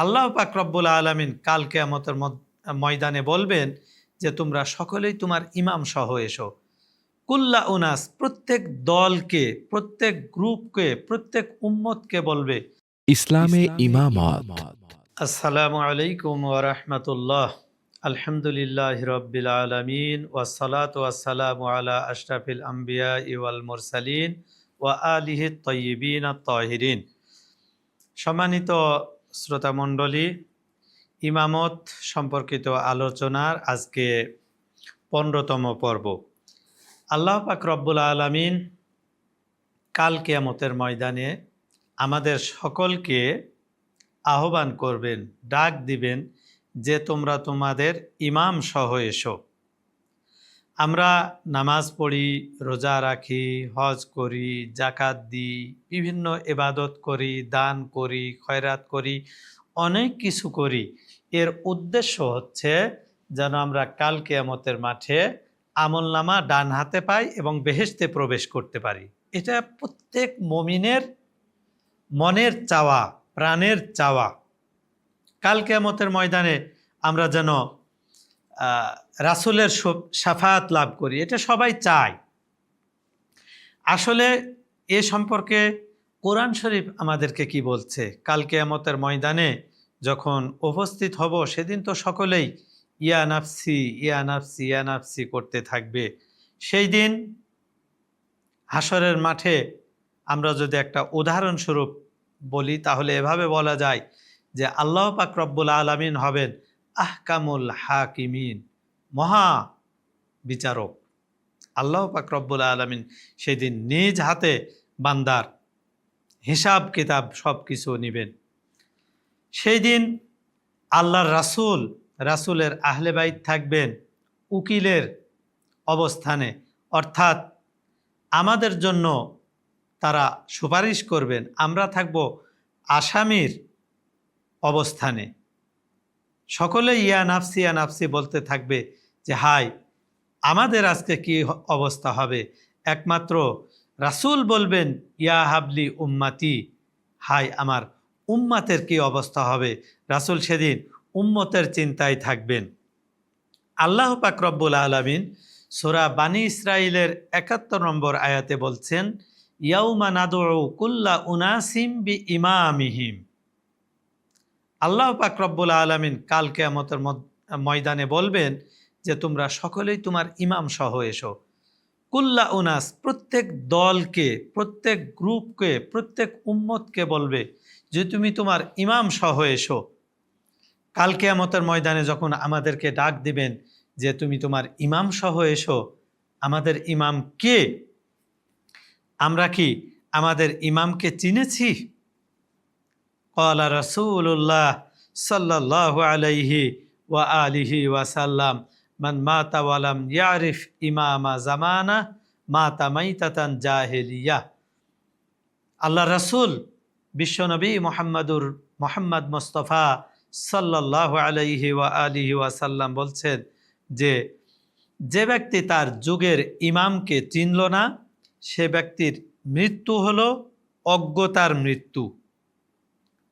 আল্লাহ পাক রব্বুল আলমিন কাল কেয়ামতের ময়দানে বলবেন যে তোমরা সকলেই তোমার ইমাম সহ এসো। কুল্লা উনাস প্রত্যেক দলকে প্রত্যেক গ্রুপকে প্রত্যেক উম্মতকে বলবে ইসলামে ইমামত। আসসালামু আলাইকুম ওরহমতুল্লাহ আলহামদুলিল্লাহ রব্বিল আলমিন ওয়াসালাত ওয়াসালামু আলা আশরাফিল আম্বিয়া ইওয়াল মুরসালিন ওয়া আলিহি তয়িবিন তহিরিন সম্মানিত শ্রোতামণ্ডলী, ইমামত সম্পর্কিত আলোচনার আজকে পনেরোতম পর্ব। আল্লাহ পাক রব্বুল আলমিন কাল কেয়ামতের ময়দানে আমাদের সকলকে আহ্বান করবেন, ডাক দিবেন যে তোমরা তোমাদের ইমাম সহ এসো। আমরা নামাজ পড়ি, রোজা রাখি, হজ করি জাকাত দিই, বিভিন্ন এবাদত করি, দান করি, খয়রাত করি, অনেক কিছু করি। এর উদ্দেশ্য হচ্ছে যেন আমরা কাল কেয়ামতের মাঠে আমল নামা ডান হাতে পাই এবং বেহেশতে প্রবেশ করতে পারি। এটা প্রত্যেক মমিনের মনের চাওয়া, প্রাণের চাওয়া। কাল কেয়ামতের ময়দানে আমরা যেন রাসূলের সাফায়াত লাভ করি, এটা সবাই চায়। আসলে এ সম্পর্কে কোরআন শরীফ আমাদেরকে কি বলছে? কাল কেয়ামতের ময়দানে যখন উপস্থিত হব, সেদিন তো সকলেই ইয়া নাফসি ইয়া নাফসি ইয়া নাফসি করতে থাকবে। সেই দিন হাসরের মাঠে আমরা যদি একটা উদাহরণস্বরূপ বলি, তাহলে এভাবে বলা যায় যে আল্লাহ পাক রব্বুল আলমিন হবেন আহকামুল হাকিমিন, মহা বিচারক। আল্লাহ পাক রব্বুল আলমিন সেদিন নিজ হাতে বান্দার হিসাব, কিতাব সব কিছু নেবেন। সেই দিন আল্লাহর রাসূল, রাসূলের আহলে বাইত থাকবেন উকিলের অবস্থানে। অর্থাৎ আমাদের জন্য তারা সুপারিশ করবেন, আমরা থাকব আসামির অবস্থানে। সকলে ইয়া নাফসি ইয়া নাফসি বলতে থাকবে যে, হাই, আমাদের আজকে কি অবস্থা হবে? একমাত্র রাসূল বলবেন, ইয়া হাবলি উম্মাতি। হাই, আমার উম্মাতের কি অবস্থা হবে? রাসূল সেদিন উম্মতের চিন্তায় থাকবেন। আল্লাহ পাক রব্বুল আলমিন সোরা বানী ইসরাইলের একাত্তর নম্বর আয়াতে বলছেন, ইয়াউমা নাদু কুল্লা উনাসিম বি ইমামিহিম আল্লাহ পাক রব্বুল আলমিন কাল কেয়ামতের ময়দানে বলবেন যে, তোমরা সকলেই তোমার ইমাম সহ এসো। কুল্লা উনাস, প্রত্যেক দলকে, প্রত্যেক গ্রুপকে, প্রত্যেক উম্মতকে বলবে যে, তুমি তোমার ইমাম সহ এসো। কাল কেয়ামতের ময়দানে যখন আমাদেরকে ডাক দিবেন যে, তুমি তোমার ইমাম সহ এসো। আমাদের ইমাম কে? আমরা কি আমাদের ইমামকে চিনেছি? কলা রসুল্লাহ সাল্লাহ আলাইহি ওয়া আলিহি ওয়াসাল্লাম মান মাতা ওয়ালাম ইয়ারিফ ইমামা জামানা মাতা মাইতাতান জাহেলিয়া আল্লাহ রসুল বিশ্বনবী মোহাম্মদুর মোহাম্মদ মোস্তফা সাল্লাহ আলাইহি ওয়া আলিহি ওয়াসাল্লাম বলছেন যে যে ব্যক্তি তার যুগের ইমামকে চিনল না, সে ব্যক্তির মৃত্যু হলো অজ্ঞতার মৃত্যু।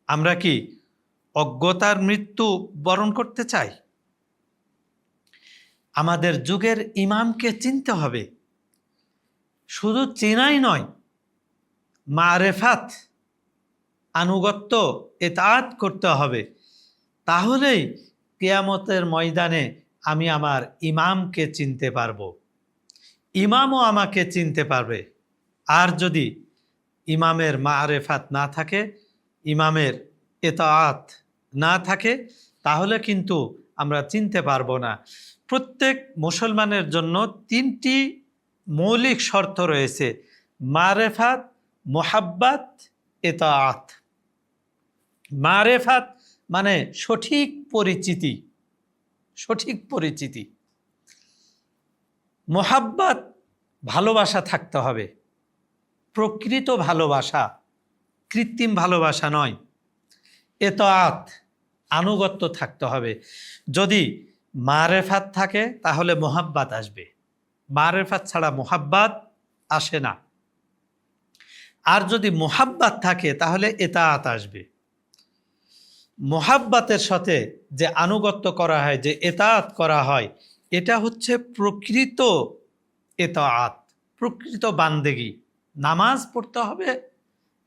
আমরা কি অজ্ঞতার মৃত্যু বরণ করতে চাই? আমাদের যুগের ইমামকে চিনতে হবে। শুধু চেনাই নয়, মারেফাত, আনুগত্য, এতাত করতে হবে। তাহলেই কেয়ামতের ময়দানে আমি আমার ইমামকে চিনতে পারব। ইমামও আমাকে চিনতে পারবে। আর যদি ইমামের মারেফাত না থাকে ইমামের এতাত না থাকে, তাহলে কিন্তু আমরা চিনতে পারব না। প্রত্যেক মুসলমানের জন্য তিনটি মৌলিক শর্ত রয়েছে, মারেফাত, মোহাব্বাত এতাত মারেফাত মানে সঠিক পরিচিতি সঠিক পরিচিতি। মোহাব্বাত ভালোবাসা থাকতে হবে, প্রকৃত ভালোবাসা। কৃত্রিম ভালোবাসা নয়। এ তো আত আনুগত্য থাকতে হবে। যদি মারেফাত থাকে, তাহলে মোহাব্বাত আসবে। মারেফাত ছাড়া মোহাব্বাত আসে না। আর যদি মোহাব্বাত থাকে, তাহলে এতাত আসবে। মোহাব্বাতের সাথে যে আনুগত্য করা হয়, যে এতাত করা হয়, এটা হচ্ছে প্রকৃত এতাত প্রকৃত বান্দেগি। নামাজ পড়তে হবে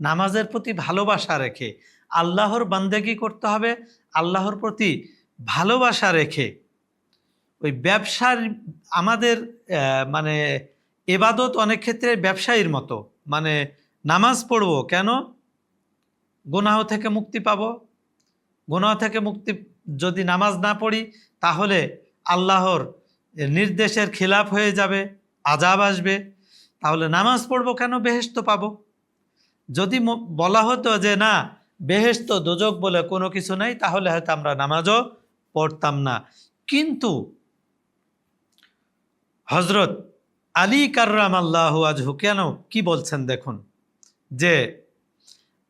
নামাজের প্রতি ভালোবাসা রেখে। আল্লাহর বান্দেগি করতে হবে, আল্লাহর প্রতি ভালোবাসা রেখে। ওই ব্যবসার, আমাদের মানে এবাদত অনেক ক্ষেত্রে ব্যবসায়ীর মতো। মানে নামাজ পড়ব কেন? গুনাহ থেকে মুক্তি পাব। গুনাহ থেকে মুক্তি, যদি নামাজ না পড়ি, তাহলে আল্লাহর নির্দেশের খিলাফ হয়ে যাবে আজাব আসবে। তাহলে নামাজ পড়ব কেন? বেহেস্ত পাবো। যদি বলা হতো যে না বেহেস্ত দোজক বলে কোনো কিছু নাই, তাহলে হয়তো আমরা নামাজও পড়তাম না। কিন্তু হজরত আলী কার্রাম আল্লাহ আজহু কেন, কি বলছেন দেখুন, যে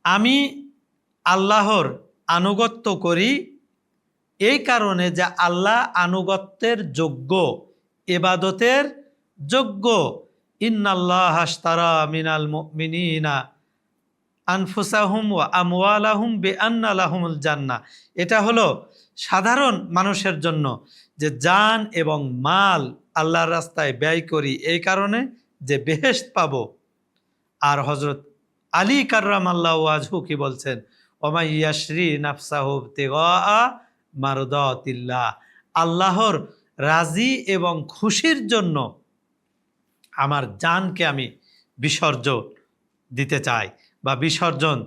আমি আল্লাহর আনুগত্য করি এই কারণে যে আল্লাহ আনুগত্যের যোগ্য, এবাদতের যোগ্য। ইন্নাল্লাহ হাস্তারা মিনাল মিনিনা আনফুসাহুম ও আমওয়ালাহুম বে আন্নালাহুমুল জান্না এটা হলো সাধারণ মানুষের জন্য যে জান এবং মাল আল্লাহর রাস্তায় ব্যয় করি এই কারণে যে বেহেশত পাব। আর হজরত আলী কার্রাম আল্লাহ আজহু কি বলছেন? ওমাইয়াশ্রী নাফসাহুব তেগা মারদাতিল্লাহ। আল্লাহর রাজি এবং খুশির জন্য আমার জানকে আমি বিসর্জন দিতে চাই। বা বিসর্জন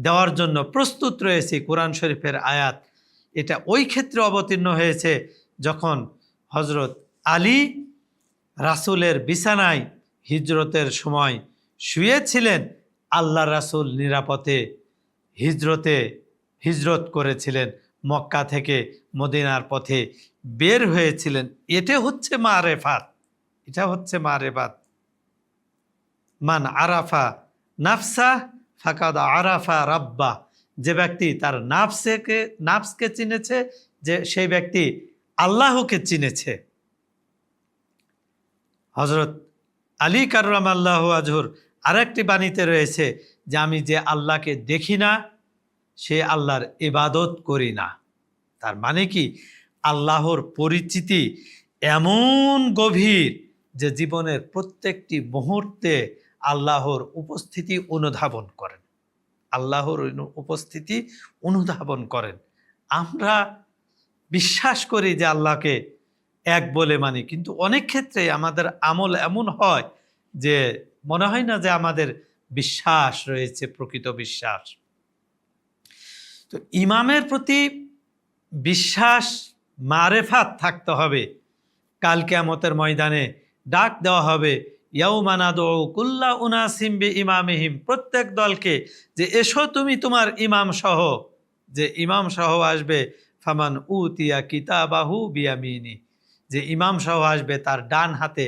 দেওয়ার জন্য প্রস্তুত রয়েছি কোরআন শরীফের আয়াত। এটা ওই ক্ষেত্রে অবতীর্ণ হয়েছে যখন হজরত আলী রাসূলের বিছানায় হিজরতের সময় শুয়েছিলেন আল্লাহ রাসূল নিরাপদে হিজরতে হিজরত করেছিলেন, মক্কা থেকে মদিনার পথে বের হয়েছিলেন। এটা হচ্ছে মারেফাত। এটা হচ্ছে মা রেফাত মান আরাফা নাফসা ফাকাদ আরাফা রাব্বা। যে ব্যক্তি তার নাফসেকে, নাফসকে চিনেছে, যে সেই ব্যক্তি আল্লাহকে চিনেছে। হজরত আলী কাররাম আল্লাহ আজহুর আরেকটি বাণীতে রয়েছে যে আমি যে আল্লাহকে দেখি না, সে আল্লাহর ইবাদত করি না। তার মানে কি? আল্লাহর পরিচিতি এমন গভীর যে জীবনের প্রত্যেকটি মুহূর্তে আল্লাহর উপস্থিতি অনুধাবন করেন। আল্লাহর উপস্থিতি অনুধাবন করেন। আমরা বিশ্বাস করি যে আল্লাহকে এক বলে মানি, কিন্তু অনেক ক্ষেত্রে আমাদের আমল এমন হয় যে মনে হয় না যে আমাদের বিশ্বাস রয়েছে, প্রকৃত বিশ্বাস। তো ইমামের প্রতি বিশ্বাস, মারেফাত থাকতে হবে। কাল কেয়ামতের ময়দানে ডাক দেওয়া হবে কুল্লা প্রত্যেক দলকে যে এসো তুমি তোমার ইমাম সহ, যে ইমাম সহ আসবে, ফামান উতিয়া কিতাবাহু বিয়ামিনি। যে ইমাম সহ আসবে, তার ডান হাতে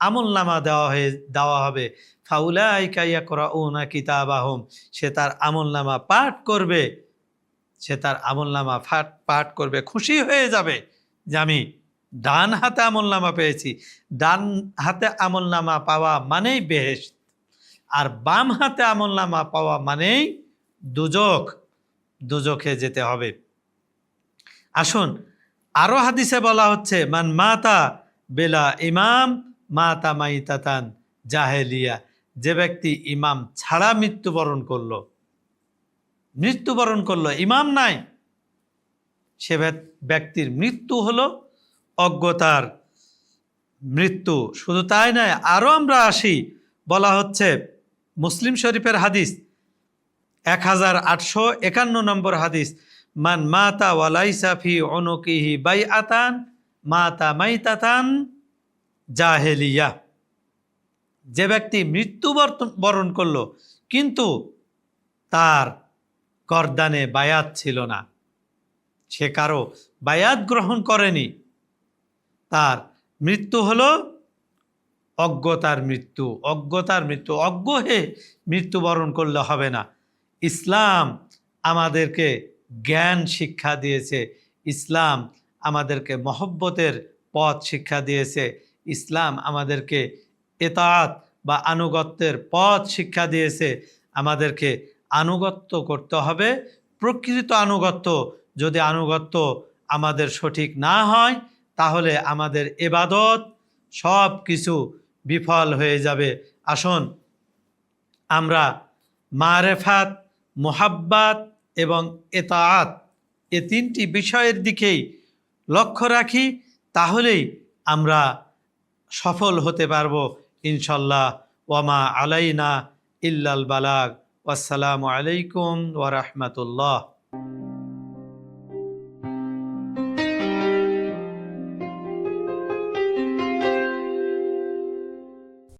আমল নামা দেওয়া হয়ে, দেওয়া হবে। ফাউলাই কাইয়া করা উনা কিতাবাহম। সে তার আমল নামা পাঠ করবে, সে তার আমল নামা পাঠ করবে, খুশি হয়ে যাবে যে আমি ডান হাতে আমল নামা পেয়েছি। ডান হাতে আমল নামা পাওয়া মানেই বেহেস আর বাম হাতে আমল নামা পাওয়া মানেই দুজক, দুজকে যেতে হবে। আসুন, আরও হাদিসে বলা হচ্ছে, মান মাতা বেলা ইমাম, মাতা মাইতাতান জাহেলিয়া। যে ব্যক্তি ইমাম ছাড়া মৃত্যুবরণ করল মৃত্যুবরণ করল, ইমাম নাই। সে ব্যক্তির মৃত্যু হলো অজ্ঞতার মৃত্যু। শুধু তাই নয় আরও আমরা আসি। বলা হচ্ছে মুসলিম শরীফের হাদিস, এক হাজার আটশো একান্ন নম্বর হাদিস, মান মাতা ওয়ালাইসা ফি অনকিহি বাই আতান মাতা মাইতাতান জাহেলিয়া। যে ব্যক্তি মৃত্যু বরণ করল, কিন্তু তার গরদানে বায়াত ছিল না। সে কারও বায়াত গ্রহণ করেনি। তার মৃত্যু হলো অজ্ঞতার মৃত্যু অজ্ঞতার মৃত্যু। অজ্ঞ হয়ে মৃত্যুবরণ করলে হবে না। ইসলাম আমাদেরকে জ্ঞান শিক্ষা দিয়েছে। ইসলাম আমাদেরকে মহব্বতের পথ শিক্ষা দিয়েছে। ইসলাম আমাদেরকে এতাত বা আনুগত্যের পথ শিক্ষা দিয়েছে। আমাদেরকে আনুগত্য করতে হবে। প্রকৃত আনুগত্য যদি আনুগত্য আমাদের সঠিক না হয় তাহলে আমাদের এবাদত সব কিছু বিফল হয়ে যাবে। আসুন, আমরা মারেফাত, মোহাব্বাত এবং এতাআত এ তিনটি বিষয়ের দিকেই লক্ষ্য রাখি, তাহলেই আমরা সফল হতে পারব ইনশাল্লাহ। ওয়ামা আলাইনা ইল্লাল বালাগ। আসসালামু আলাইকুম ওয়া রাহমাতুল্লাহ।